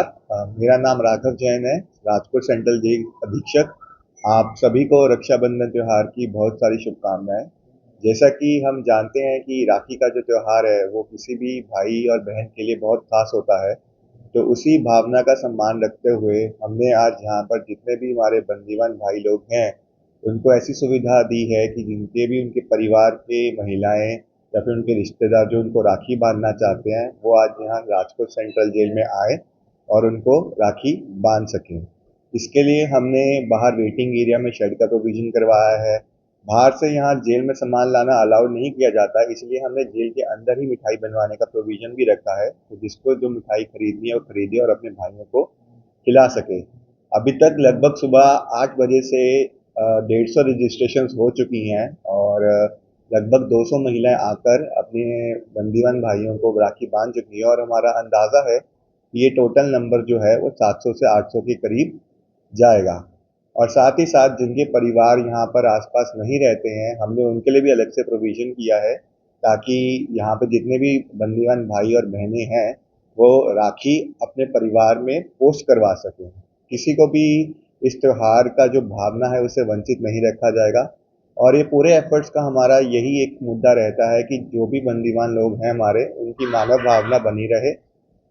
मेरा नाम राघव जैन है, राजकोट सेंट्रल जेल अधीक्षक। आप सभी को रक्षाबंधन त्यौहार की बहुत सारी शुभकामनाएँ। जैसा कि हम जानते हैं कि राखी का जो त्यौहार है, वो किसी भी भाई और बहन के लिए बहुत खास होता है। तो उसी भावना का सम्मान रखते हुए हमने आज यहाँ पर जितने भी हमारे बंदीवान भाई लोग हैं, उनको ऐसी सुविधा दी है कि जिनके भी उनके परिवार के महिलाएँ या फिर उनके रिश्तेदार जो उनको राखी बांधना चाहते हैं, वो आज यहाँ राजकोट सेंट्रल जेल में आए। और उनको राखी बाँध सकें। इसके लिए हमने बाहर वेटिंग एरिया में शेड का प्रोविज़न करवाया है। बाहर से यहाँ जेल में सामान लाना अलाउड नहीं किया जाता, इसलिए हमने जेल के अंदर ही मिठाई बनवाने का प्रोविज़न भी रखा है तो जिसको जो मिठाई खरीदनी है वो खरीदे और अपने भाइयों को खिला सके। अभी तक लगभग सुबह आठ बजे से डेढ़ सौ रजिस्ट्रेशन हो चुकी हैं और लगभग 200 महिलाएँ आकर अपने बंदीवान भाइयों को राखी बाँध चुकी है और हमारा अंदाज़ा है ये टोटल नंबर जो है वो 700 से 800 के करीब जाएगा। और साथ ही साथ जिनके परिवार यहाँ पर आसपास नहीं रहते हैं, हमने उनके लिए भी अलग से प्रोविज़न किया है ताकि यहाँ पर जितने भी बंदीवान भाई और बहनें हैं, वो राखी अपने परिवार में पोस्ट करवा सकें। किसी को भी इस त्यौहार का जो भावना है, उसे वंचित नहीं रखा जाएगा। और ये पूरे एफर्ट्स का हमारा यही एक मुद्दा रहता है कि जो भी बंदीवान लोग हैं हमारे, उनकी मानव भावना बनी रहे।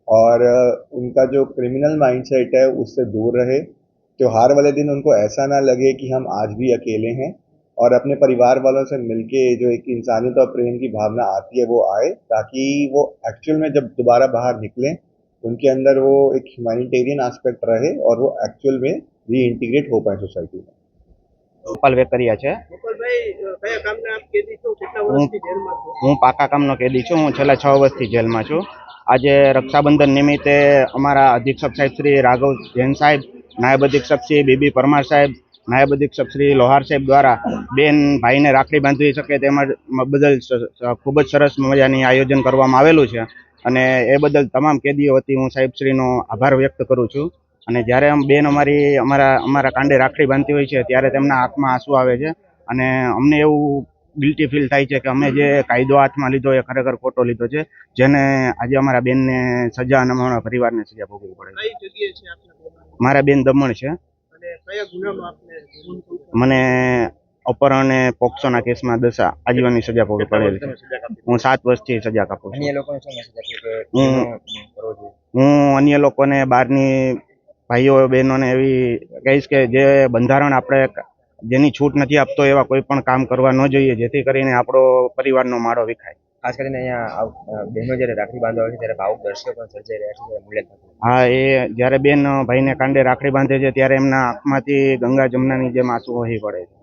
और अ, उनका जो क्रिमिनल माइंडसेट है उससे दूर रहे त्योहार वाले दिन उनको ऐसा ना लगे कि हम आज भी अकेले हैं और अपने परिवार वालों से मिलके जो एक इंसानियत और प्रेम की भावना आती है वो आए ताकि वो एक्चुअल में जब दोबारा बाहर निकलें उनके अंदर वो एक ह्यूमैनिटेरियन एस्पेक्ट रहे और वो एक्चुअल में रीइंटीग्रेट हो पाए सोसाइटी में ગોપાલ વેકરિયા છે ગોપાલભાઈ અ, કયા કામના આપ કેદી છો કેટલા વર્ષથી જેલમાં છો હું પાકા કામનો કેદી છું હું છેલ્લા છ વર્ષથી જેલમાં છું આજે રક્ષાબંધન નિમિત્તે અમારા અધિક્ષક સાહેબ શ્રી રાઘવ જૈન સાહેબ, નાયબ અધિક્ષક શ્રી બીબી પરમાર સાહેબ, નાયબ અધિક્ષક શ્રી લોહાર સાહેબ દ્વારા બેન ભાઈને રાખડી બાંધવી શકે તેમજ બદલ ખૂબ જ સરસ મજાની આયોજન કરવામાં આવેલું છે. અને એ બદલ તમામ કેદીઓ વતી હું સાહેબશ્રીનો આભાર વ્યક્ત કરું છું. અને જ્યારે બેન અમારી, અમારા અમારા કાંડે રાખડી બાંધતી હોય છે, ત્યારે તેમના આંખમાં આંસુ આવે છે. અને અમને એવું ગિલ્ટી ફીલ થાય છે કે અમે જે કાયદો હાથમાં લીધો એ ખરેખર ખોટો લીધો છે જેને આજે અમારા બેનને સજા અને અમારા પરિવારને સજા ભોગવવી પડે મારા બેન દમણ છે? મને અપહરણ અને પોક્સોના કેસમાં દશા આજીવનની સજા ભોગવી પડેલી. છે હું સાત વર્ષથી સજા કાપું છું. હું અન્ય લોકોને બહારની ભાઈઓ બહેનોને એવી કહીશ કે જે બંધારણ આપણે જેની છૂટ નથી આપતો એવા કોઈ પણ કામ કરવા ન જોઈએ જેથી કરીને આપણો પરિવારનો માળો વિખાય. ખાસ કરીને અહીંયા બહેનો જ્યારે રાખડી બાંધવા આવે છે ત્યારે ભાવુક દ્રશ્યો પણ સર્જાઈ રહ્યા છે ત્યારે હા એ જ્યારે બેન ભાઈને કાંડે રાખડી બાંધે છે ત્યારે એમના આંખમાંથી ગંગા જમનાની જેમ આંસુ વહી પડે છે.